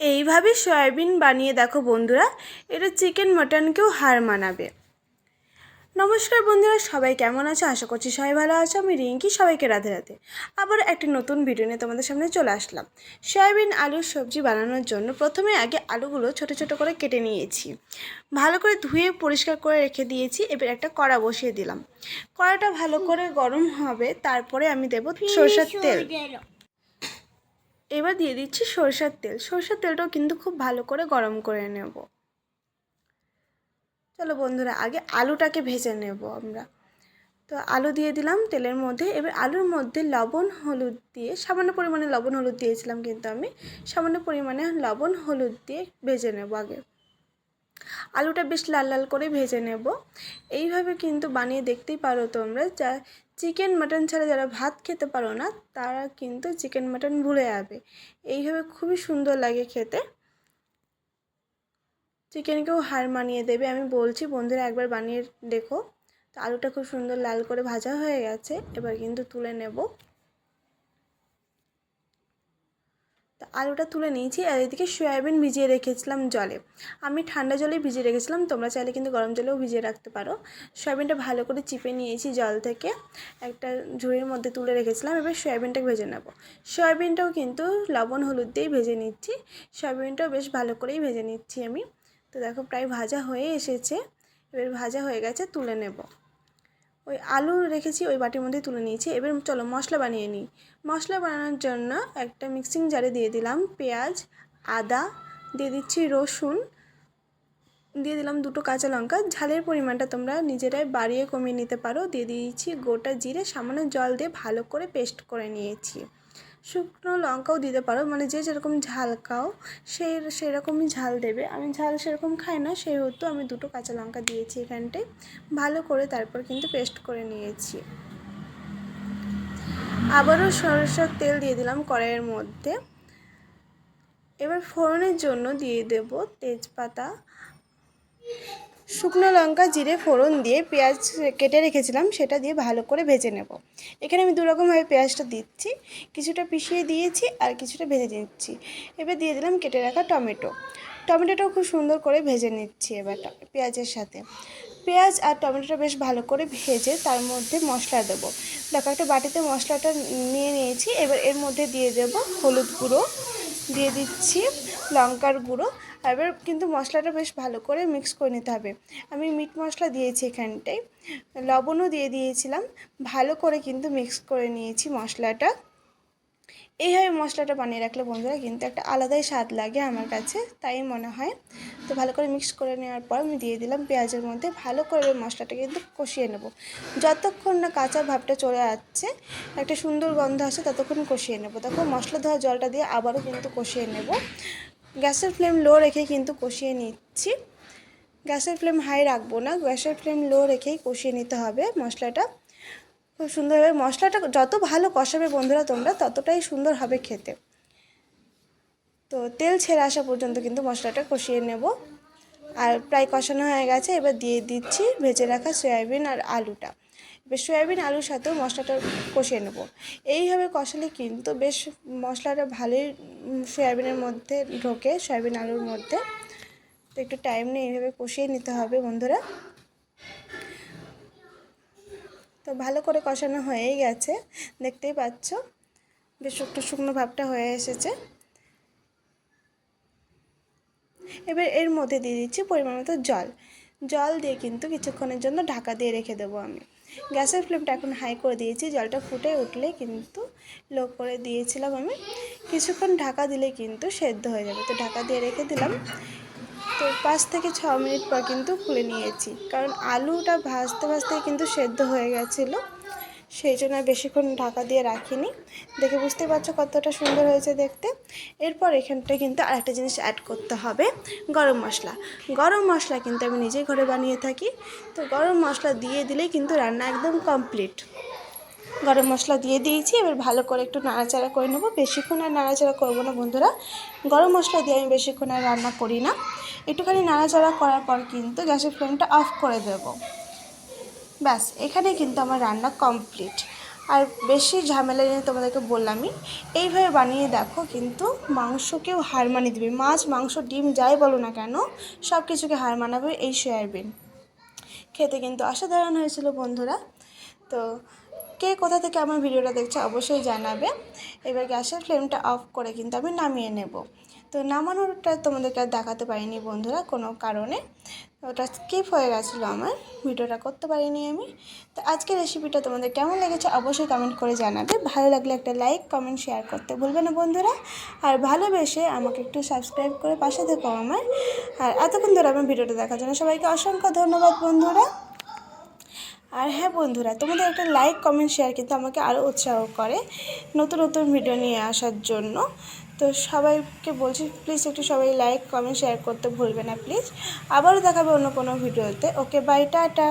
এইভাবে সয়াবিন বানিয়ে দেখো বন্ধুরা এটা চিকেন মাটনকেও হার মানাবে। নমস্কার বন্ধুরা সবাই কেমন আছো? আশা করছি সবাই ভালো আছো। আমি রিঙ্কি সবাইকে রাধে রাধে। আবার একটি নতুন ভিডিও নিয়ে তোমাদের সামনে চলে আসলাম। সয়াবিন আলুর সবজি বানানোর জন্য প্রথমে আগে আলুগুলো ছোট ছোট করে কেটে নিয়েছি। ভালো করে ধুয়ে পরিষ্কার করে রেখে দিয়েছি। এবার একটা কড়া বসিয়ে দিলাম। কড়াটা ভালো করে গরম হবে। তারপরে আমি দেব সরষের তেল। এবার দিয়ে দিচ্ছি সরষার তেল। সরষার তেলটাও কিন্তু খুব ভালো করে গরম করে নেব। চলো বন্ধুরা, আগে আলুটাকে ভেজে নেব আমরা। তো আলু দিয়ে দিলাম তেলের মধ্যে। এবার আলুর মধ্যে লবণ, হলুদ দিয়ে, সামান্য পরিমাণে লবণ, হলুদ দিয়েছিলাম কিন্তু আমি, সামান্য পরিমাণে লবণ, হলুদ দিয়ে ভেজে নেব আগে। আলুটা বেশ লাল লাল করে ভেজে নেব। এইভাবে কিন্তু বানিয়ে দেখতেই পারো তোমরা। যা, চিকেন, মাটন ছাড়া যারা ভাত খেতে পারো না, তারা কিন্তু চিকেন, মাটন ভুলে যাবে। এইভাবে খুবই সুন্দর লাগে খেতে। চিকেনকেও হার মানিয়ে দেবে। আমি বলছি, বন্ধুরা একবার বানিয়ে দেখো। তো আলুটা খুব সুন্দর লাল করে ভাজা হয়ে গেছে। এবার কিন্তু তুলে নেব। তো আলুটা তুলে নিয়েছি আর এদিকে সয়াবিন ভিজিয়ে রেখেছিলাম জলে। আমি ঠান্ডা জলে ভিজিয়ে রেখেছিলাম, তোমরা চাইলে কিন্তু গরম জলেও ভিজিয়ে রাখতে পারো। সয়াবিনটা ভালো করে চিপে নিয়েছি জল থেকে, একটা ঝুড়ির মধ্যে তুলে রেখেছিলাম, এবার সয়াবিনটা ভেজে নেব। সয়াবিনটাও কিন্তু লবণ, হলুদ দিয়েই ভেজে নিচ্ছি। সয়াবিনটাও বেশ ভালো করেই ভেজে নিচ্ছি আমি। তো দেখো, প্রায় ভাজা হয়ে এসেছে। এবার ভাজা হয়ে গেছে, তুলে নেব। ওই আলু রেখেছি, ওই বাটির মধ্যে তুলে নিয়েছি। এবার চলো মশলা বানিয়ে নিই। মশলা বানানোর জন্য একটা মিক্সিং জারে দিয়ে দিলাম পেঁয়াজ, আদা, দিয়ে দিচ্ছি রসুন, দিয়ে দিলাম দুটো কাঁচা লঙ্কা। ঝালের পরিমাণটা তোমরা নিজেরাই বাড়িয়ে কমিয়ে নিতে পারো। দিয়ে দিয়েছি গোটা জিরে, সামান্য জল দিয়ে ভালো করে পেস্ট করে নিয়েছি। শুকনো লঙ্কাও দিতে পারো। মানে যে যেরকম ঝাল খাও, সেই সেরকমই ঝাল দেবে। আমি ঝাল সেরকম খাই না, সেহেতু আমি দুটো কাঁচা লঙ্কা দিয়েছি এখানটায়। ভালো করে তারপর কিন্তু পেস্ট করে নিয়েছি। আবারও সরষের তেল দিয়ে দিলাম কড়াইয়ের মধ্যে। এবার ফোড়নের জন্য দিয়ে দেব তেজপাতা। শুকনো লঙ্কা, জিরে, ফোড়ন দিয়ে পেঁয়াজ কেটে রেখেছিলাম, সেটা দিয়ে ভালো করে ভেজে নেব। এখানে আমি দুরকমভাবে পেঁয়াজটা দিচ্ছি, কিছুটা পিষিয়ে দিয়েছি আর কিছুটা ভেজে নিচ্ছি। এবার দিয়ে দিলাম কেটে রাখা টমেটো। টমেটোটাও খুব সুন্দর করে ভেজে নিচ্ছি এবার পেঁয়াজের সাথে। পেঁয়াজ আর টমেটোটা বেশ ভালো করে ভেজে তার মধ্যে মশলা দেবো। দেখো, একটা বাটিতে মশলাটা নিয়ে নিয়েছি, এবার এর মধ্যে দিয়ে দেব হলুদ গুঁড়ো, দিয়ে দিচ্ছি লঙ্কার গুঁড়ো এবার কিন্তু মশলাটা বেশ ভালো করে মিক্স করে নিতে হবে। আমি মিট মশলা দিয়েছি এখানটায়, লবণও দিয়ে দিয়েছিলাম, ভালো করে কিন্তু মিক্স করে নিয়েছি মশলাটা। এইভাবে মশলাটা বানিয়ে রাখলে বন্ধুরা কিন্তু একটা আলাদাই স্বাদ লাগে আমার কাছে, তাই মনে হয়। তো ভালো করে মিক্স করে নেওয়ার পর আমি দিয়ে দিলাম পেঁয়াজের মধ্যে, ভালো করে মশলাটা কিন্তু কষিয়ে নেব। যতক্ষণ না কাঁচা ভাবটা চলে যাচ্ছে একটা সুন্দর গন্ধ আসে ততক্ষণ কষিয়ে নেব। তখন মশলা ধোয়া জলটা দিয়ে আবারও কিন্তু কষিয়ে নেব। গ্যাসের ফ্লেম লো রেখে কিন্তু কষিয়ে নিচ্ছি। গ্যাসের ফ্লেম হাই রাখব না, গ্যাসের ফ্লেম লো রেখেই কষিয়ে নিতে হবে মশলাটা। খুব সুন্দরভাবে মশলাটা যত ভালো কষাবে বন্ধুরা তোমরা, ততটাই সুন্দর হবে খেতে। তো তেল ছেড়ে আসা পর্যন্ত কিন্তু মশলাটা কষিয়ে নেব। আর প্রায় কষানো হয়ে গেছে, এবার দিয়ে দিচ্ছি ভেজে রাখা সয়াবিন আর আলুটা। এবার সয়াবিন আলুর সাথেও মশলাটা কষিয়ে নেব। এইভাবে কষালে কিন্তু বেশ মশলাটা ভালোই সয়াবিনের মধ্যে ঢোকে, সয়াবিন আলুর মধ্যে। তো একটু টাইম নিয়ে এইভাবে কষিয়ে নিতে হবে বন্ধুরা। তো ভালো করে কষানো হয়েই গেছে, দেখতেই পাচ্ছ? বেশ একটু শুকনো ভাবটা হয়ে এসেছে। এবার এর মধ্যে দিয়ে দিচ্ছি পরিমাণ মতো জল। জল দিয়ে কিন্তু কিছুক্ষণের জন্য ঢাকা দিয়ে রেখে দেবো আমি। গ্যাসের ফ্লেমটা এখন হাই করে দিয়েছি, জলটা ফুটে উঠলে কিন্তু লো করে দিয়েছিলাম আমি। কিছুক্ষণ ঢাকা দিলে কিন্তু সেদ্ধ হয়ে যাবে। তো ঢাকা দিয়ে রেখে দিলাম। তো পাঁচ থেকে ছ মিনিট পর কিন্তু খুলে নিয়েছি। কারণ আলুটা ভাজতে ভাজতে কিন্তু সেদ্ধ হয়ে গেছিল। সেই জন্য বেশিক্ষণ ঢাকা দিয়ে রাখিনি। দেখে বুঝতে পারছ কতটা সুন্দর হয়েছে দেখতে। এরপর এখানটায় কিন্তু আরেকটা জিনিস অ্যাড করতে হবে, গরম মশলা। গরম মশলা কিন্তু আমি নিজেই ঘরে বানিয়ে থাকি। তো গরম মশলা দিয়ে দিলেই কিন্তু রান্না একদম কমপ্লিট গরম মশলা দিয়ে দিয়েছি, এবার ভালো করে একটু নাড়াচাড়া করে নেব। বেশিক্ষণ আর নাড়াচাড়া করব না বন্ধুরা। গরম মশলা দিয়ে আমি বেশিক্ষণ আর রান্না করি না। একটুখানি নাড়াচাড়া করার পর কিন্তু গ্যাসের ফ্লেমটা অফ করে দেব। ব্যাস, এখানে কিন্তু আমার রান্না কমপ্লিট আর বেশি ঝামেলা নিয়ে তোমাদেরকে বললামই, এইভাবে বানিয়ে দেখো কিন্তু মাংসকেও হার মানিয়ে দেবে। মাছ, মাংস, ডিম, যাই বলো না কেন, সব কিছুকে হার মানাবে এই সয়াবিন। খেতে কিন্তু অসাধারণ হয়েছিল বন্ধুরা। তো কে কোথা থেকে আমার ভিডিওটা দেখছে অবশ্যই জানাবে। এবার গ্যাসের ফ্লেমটা অফ করে কিন্তু আমি নামিয়ে নেব। তো নামানোরটা তোমাদেরকে দেখাতে পারিনি বন্ধুরা কোনো কারণে। ওটা স্কিপ হয়ে গেছিল আমার, ভিডিওটা করতে পারিনি আমি। তো আজকের রেসিপিটা তোমাদের কেমন লেগেছে অবশ্যই কমেন্ট করে জানাবে। ভালো লাগলে একটা লাইক কমেন্ট শেয়ার করতে ভুলবে না বন্ধুরা। আর ভালোবেসে আমাকে একটু সাবস্ক্রাইব করে পাশে থেকো আমার। আর এতক্ষণ ধরে আমার ভিডিওটা দেখার জন্য সবাইকে অসংখ্য ধন্যবাদ বন্ধুরা। আর হ্যাঁ বন্ধুরা, তোমাদের একটা লাইক কমেন্ট শেয়ার কিন্তু আমাকে আরও উৎসাহ করে নতুন নতুন ভিডিও নিয়ে আসার জন্য। তো সবাইকে বলছি প্লিজ একটু সবাই লাইক কমেন্ট শেয়ার করতে ভুলবে না প্লিজ আবারও দেখাবে অন্য কোনো ভিডিওতে ওকে বাই টাটা।